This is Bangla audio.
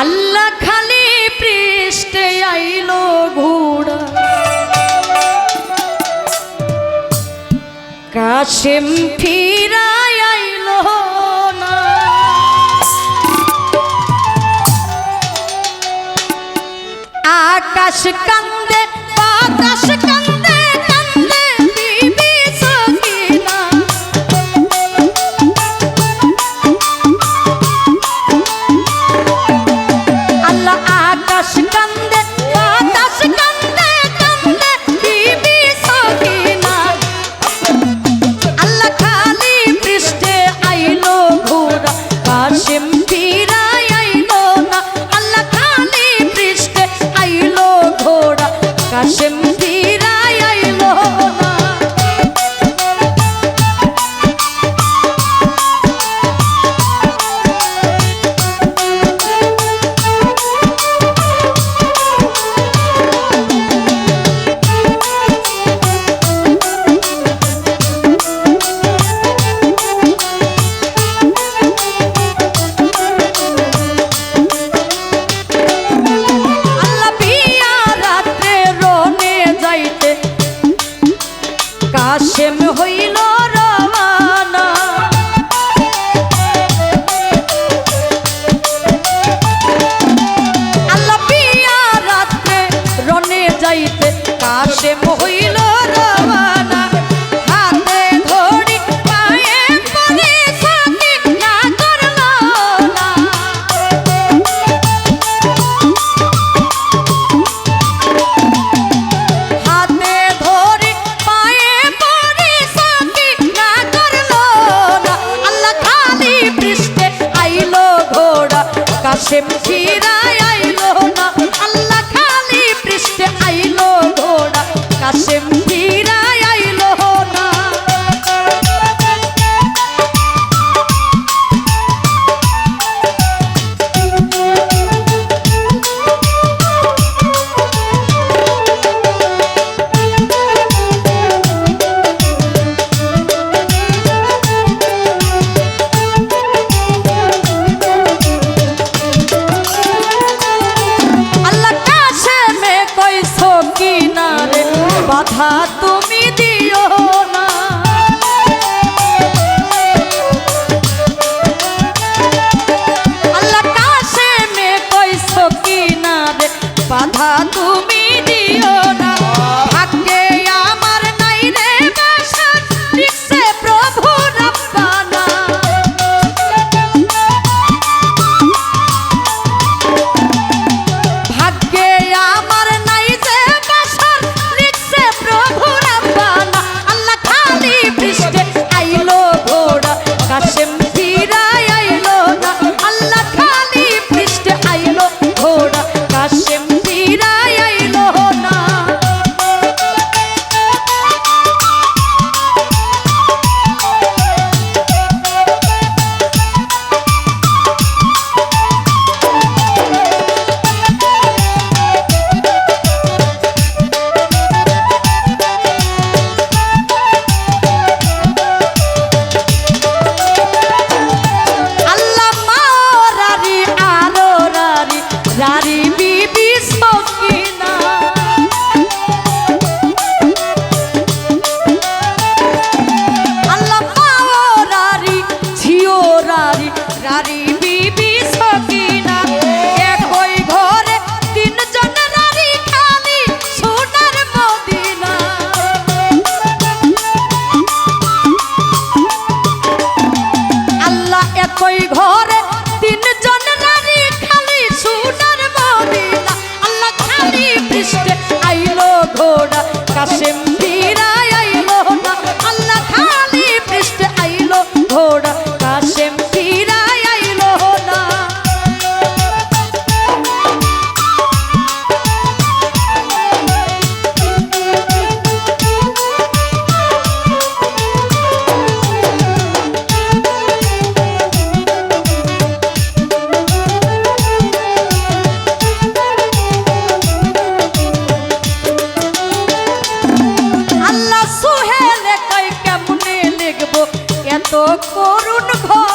আল্লাহ খালি পৃষ্ঠে আইল ঘোড়া। কাশিম ফিরাই আইল না। আকাশ কা কাশেম ফিরায় আইলো না। কই ঘর কত করুণ ভয়